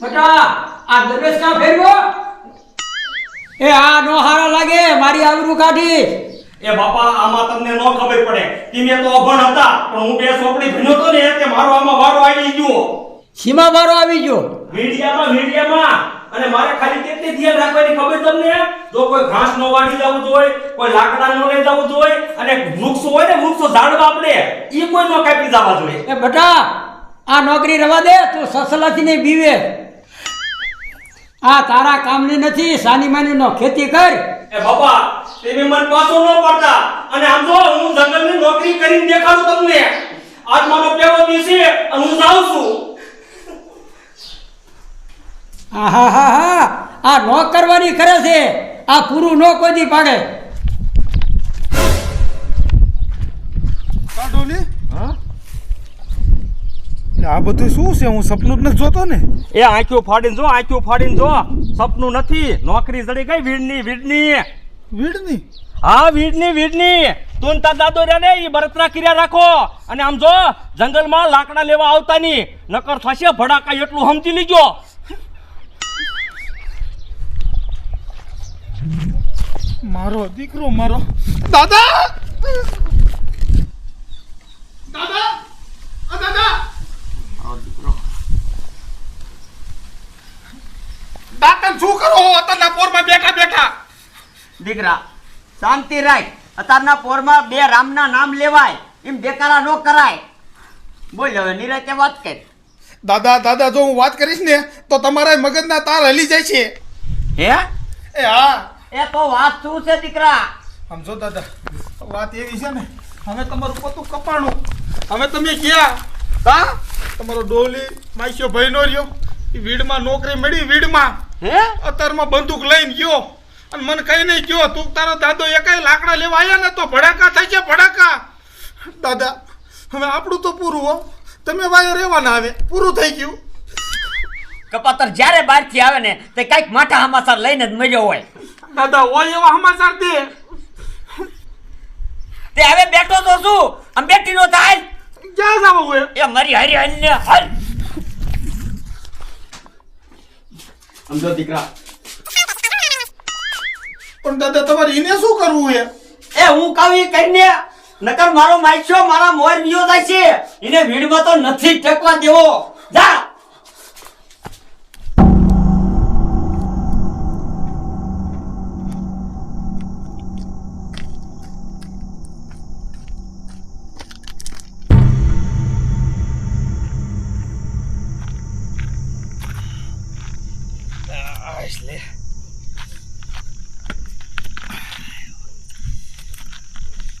બટા આ દરવેશ કા ફેરવો? એ આ નો હારા લાગે મારી આબરૂ કાઢી. એ બાપા આમાં તમને નો ખબર પડે. તમે તો અભણ હતા પણ હું બે સોપડી ભીનો તો ને તે મારો આમાં વારો આવી ગયો. સીમા વારો આવી ગયો? મીડિયામાં મીડિયામાં. અને મારે ખાલી કેટલી ધ્યાન રાખવાની ખબર તમને? જો કોઈ ઘાસ નો વાડી જવું જોઈએ કોઈ લાકડા નો લઈ જવું જોઈએ અને વૃક્ષો હોય ને વૃક્ષો ઝાડવા આપણે એ કોઈ નો કાપી જવા જોઈએ. એ બટા આ નોકરી રવા દે તું સસલાથી ને બીવે. આ તારા કામની નથી સાની માની નો ખેતી કર. એ બાપા તમે મન પાછો ન પડતા. અને આમ જો હું જંગલની નોકરી કરીને દેખાડું તમને. આજ મારો પહેલો દિવસ છે અને હું જાઉં છું. હા હા હા. આ નો કરવાની કરે છે. આ પૂરું નો કોઈ પાડે. કાઢોલી એટલે આ બધું શું છે? હું સપનું જ નથી જોતો ને. એ આંખ્યો ફાડીને જો આંખ્યો ફાડીને જો. સપનું નથી. નોકરી જડી ગઈ વીડની વીડની વીડની હા વીડની વીડની તું તાર દાદો રે ને એ બરતરા કર્યા રાખો. અને આમ જો જંગલમાં લાકડા લેવા આવતા ની. નકર થશે ભડાકા એટલું સમજી લીજો. મારો દીકરો મારો. દાદા દાદા આ દાદા દાદા શું કરો અત્યારના પોરમાં બેઠા બેઠા. દીકરા શાંતિ રાખ. અત્યારના પોરમાં બે રામના નામ લેવાય. એમ બેકારા નો કરાય. બોલ હવે નિરાતે વાત કર. દાદા દાદા જો હું વાત કરીશ ને તો તમારા મગજના તાર હલી જાય છે. હે? એ હા. એ તો વાત શું છે દીકરા? સમજો દાદા વાત એવી છે ને હવે તમારું પોતું કપાણું. હવે તમે ક્યાં? હા? તમારો ડોલી માઈસ્યો ભાઈ નો રહ્યો. એ વીડમાં નોકરી મળી વીડમાં. હે? અત્યારમાં બંદૂક લઈને ગયો. અને મને કઈ નહીં ગયો. તું તારો દાદો એકાય લાકડા લેવા આવ્યા ને તો ભડાકા થાય છે ભડાકા. દાદા હવે આપણું તો પૂરું હો. તમે વાયો રહેવાના આવે પૂરું થઈ ગયું. કપાતર જ્યારે બહારથી આવે ને તે કંઈક માઠા હમાસા લઈને જ મર્યો હોય. દાદા હોય એવા સમાચાર દે. તે હવે બેઠો તો શું? આમ બેઠી નો થાય? ક્યાં જાવ હોય એ મારી હરી હરીને હલ સમજો દીકરા. પણ દાદા તમારે એને શું કરવું છે? એ હું કાવી કરીને નકર મારો માઈક્યો મારા મોર વિયો જાય છે. એને ભીડમાં તો નથી ટેકવા દેવો. જા.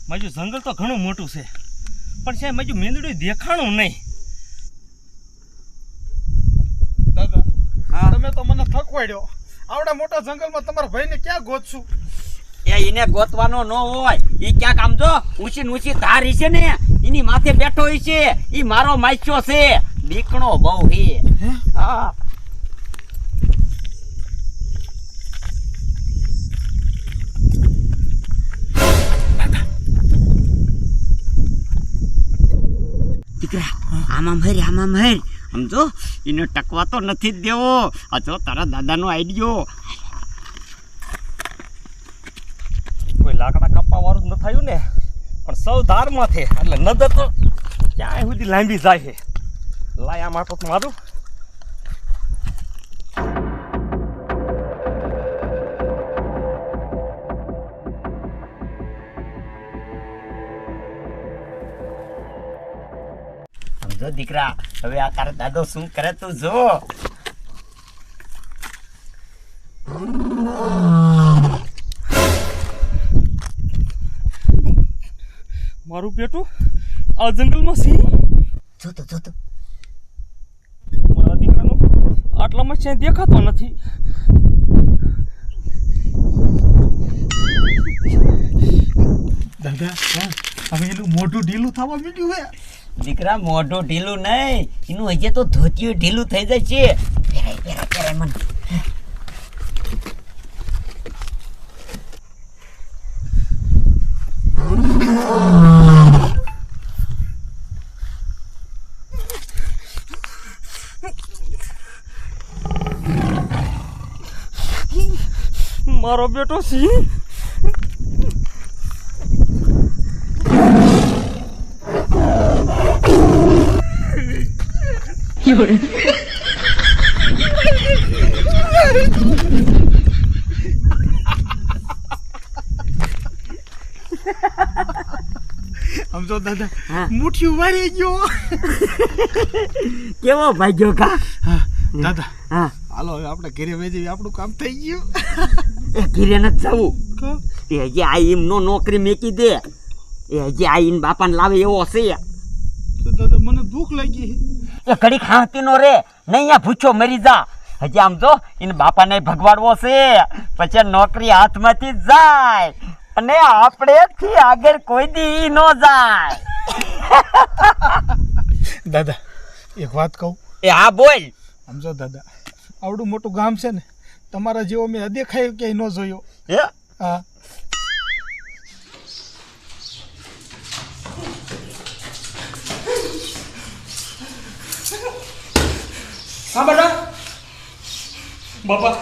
મારું જંગલ તો ઘણું મોટું છે પણ છે મારું મેંદડું દેખાણું નહીં. દાદા હા. તમે તો મને થકવાડ્યો. આવડા મોટા જંગલમાં તમારા ભાઈને ક્યાં ગોતશું? એ એને ગોતવાનો ન હોય ઈ ક્યાંક આમ જો ઊંચી ઊંચી ધાર છે ને એની માથે બેઠો છે ઈ મારો માચ્યો છે દીકણો બહુ હે? હા. દીકરા, આમાં મહેર આમાં મહેર. સમજો? એને ટકવા તો નથી જ દેવો. આ જો તારા દાદાનો આઈડિયો. કોઈ લાકડા કાપવા વાળું ન થયું ને? પણ સૌ ધારમાં છે. એટલે નજર તો ક્યાંય સુધી લાંબી જાય છે? લાયા માટો તો મારું. સમજો દીકરા હવે આ તારા દાદો શું કરે તું જો. મારું બેટું આ જંગલમાં સિંહ જોતો જોતો મારા દીકરાનો આટલામાં છે દેખાતો નથી. દાદા હવે એનું મોઢું ઢીલું થવા માંડ્યું હે. દીકરા, મોઢું ઢીલું નહીં. એનું હજી તો ધોતિયું ઢીલું થઈ જાય છે. પહેરાય પહેરાય પહેરાય મને. મારો બેટો સિંહ. સમજો દાદા હા. મુઠ્ઠી ગયો કેવો ભાગ્યો કા હા દાદા હા હાલો હવે આપણે ઘરે આપણું કામ થઈ ગયું એ ઘીરે નથી જવું એ હજી આ એમનો નોકરી મેકી દે એ હજી આ એમ બાપાને લાવે એવો છે તો દાદા મને ભૂખ લાગી એ ઘડી ખાતી નો રે નહીં અહીંયા ભૂછો મરી જા. હજી આમ જો એને બાપાને ભગવાડવો છે. પછી નોકરી હાથમાંથી જાય. અને આપણે થી આગળ કોઈ દી ન જાય. દાદા એક વાત કહું? એ હા બોલ. સમજો દાદા આવડું મોટું ગામ છે ને તમારા જેવો મેં દેખાય ક્યાંય ન જોયો. હે? હા. હા બેટા બાપા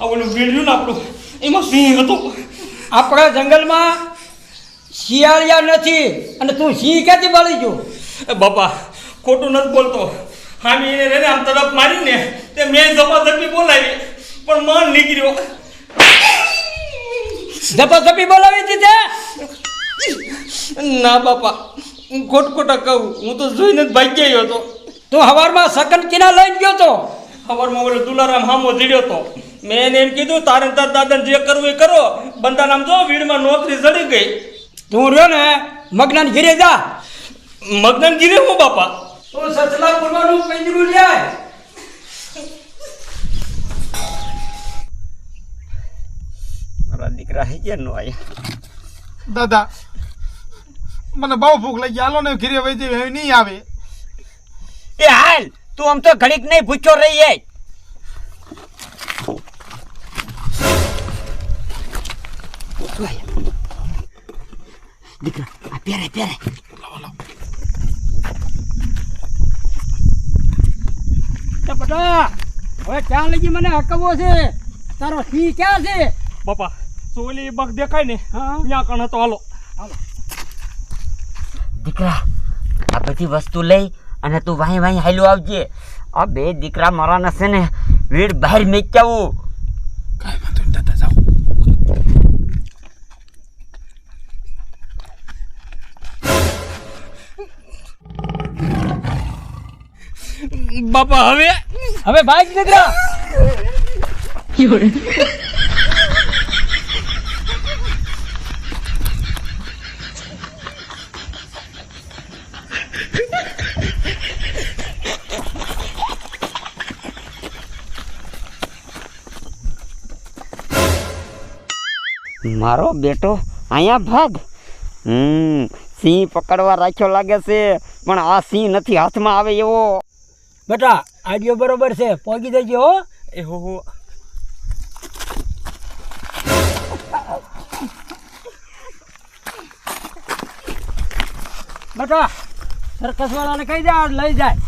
આ ઓલું વેડ્યું ને આપણું એમાં સિંહ હતો. આપણા જંગલમાં શિયાળિયા નથી અને તું સિંહ ક્યાંથી બળી ગયો? એ બાપા ખોટું નથી બોલતો. હામી એને રેને આમ તરફ મારીને તે મેં જબરદસ્તી બોલાવી પણ મન નીકળ્યો. જબરજસ્તી બોલાવી દીધે ના બાપા હું ખોટ ખોટા કહું હું તો જોઈને જ ભાગી ગયો હતો. તું હવારમાં સકન કિના લઈને ગયો તો? હવારમાં ઓલો દુલારામ હામો જીડ્યો હતો મેં એને એમ કીધું તારે તાર દાદાને જે કરવું એ કરો. બંધા નામ જો વીડમાં નોકરી ચડી ગઈ. તું રહ્યો ને મગનાન ઘીરે જા. મગન ગીરે હું બાપા? તું સચલા પૂરવાનું પંજરું જાય મારા દીકરા હે ગયા નો આયા? દાદા મને બહુ ભૂખ લાગી. હાલો ને ઘીરે વહી હવે નહીં આવે. એ હાલ તું આમ તો ઘડીક નહીં ભૂચો રહી જાય. દીકરા આ પહેરે પહેરે. હવે ક્યાં લગી મને હકવો છે? તારો સિંહ ક્યાં છે? બાપા સોલી બગ દેખાય ને હા. ત્યાં કણ હતો હાલો. દીકરા આ બધી વસ્તુ લઈ અને તું ભાઈ ભાઈ હાલ્યો આવજે. આ બે દીકરા મારા છે ને વીર બહાર મેચાવું કાંઈ વાંધો નહીં દાદા જાઓ. બાપા હવે હવે ભાઈ દીકરા મારો બેટો અહીંયા ભાગ. હમ સિંહ પકડવા રાખ્યો લાગે છે પણ આ સિંહ નથી હાથમાં આવે એવો. બેટા આડિયો બરોબર છે પહોંચી દેજો હો. એ હો હો. બેટા સરકસ વાળાને કહી દે આ લઈ જાય.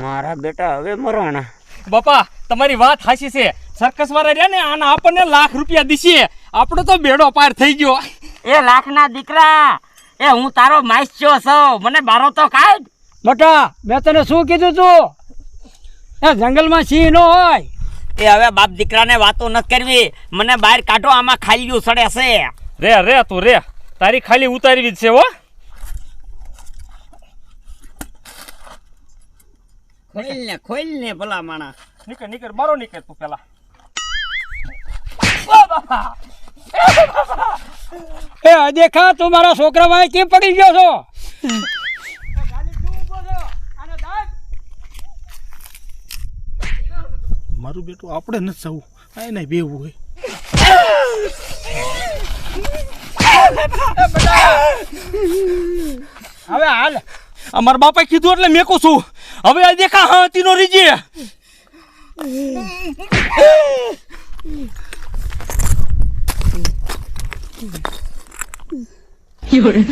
મારા બેટા હવે મરાણા બાપા તમારી વાત હાચી છે. સરકસ વાળા રહ્યા ને આના આપણને લાખ રૂપિયા દીશે. આપણો તો બેડો પાર થઈ ગયો. એ લાખના દીકરા એ હું તારો માસ્યો છું મને બારો તો કાઢ. બટા મેં તને શું કીધું તું? એ જંગલમાં સિંહ નો હોય. એ હવે બાપ દીકરાને વાતો ન કરવી. મને બહાર કાઢો આમાં ખાલી સડે છે. રે રે તું રે. તારી ખાલી ઉતારવી જ છે હો. ખોલ ને ખોલ ને ભલા માણા નીકળ નીકળ મારો નીકળ તું પેલા. એ અદેખા તું મારા છોકરા ભાઈ કેમ પડી ગયો છો? મારું બેટું આપણે નથી જવું. આ એને બેવું હોય. હવે હાલ. અમારા બાપાએ કીધું એટલે મેં કહું છું. હવે આ દેખા હા તીનો રીજે. 有人。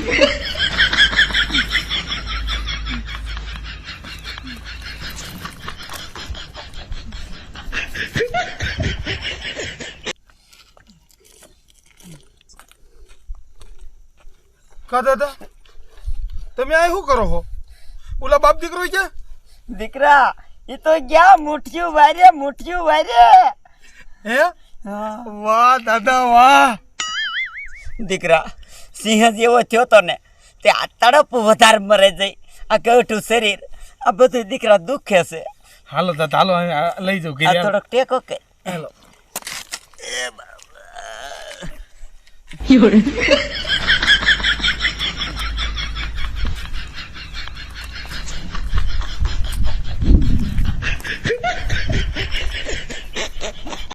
કા દાદા? તમે આ શું કરો છો? ઓલા બાપ દીકરો ક્યાં દીકરા એ તો ગયા મુઠિયું વારે મુઠિયું વારે. હે. વાહ દાદા વાહ. દીકરા સિંહ જેવો થયો તો ને તે આ તડપ વધારે મરે જઈ આ કવઠું શરીર આ બધું દીકરા દુખે છે. હાલો દાદા હાલો લઈ જાઉં આ થોડોક ટેકો કે. હાલો.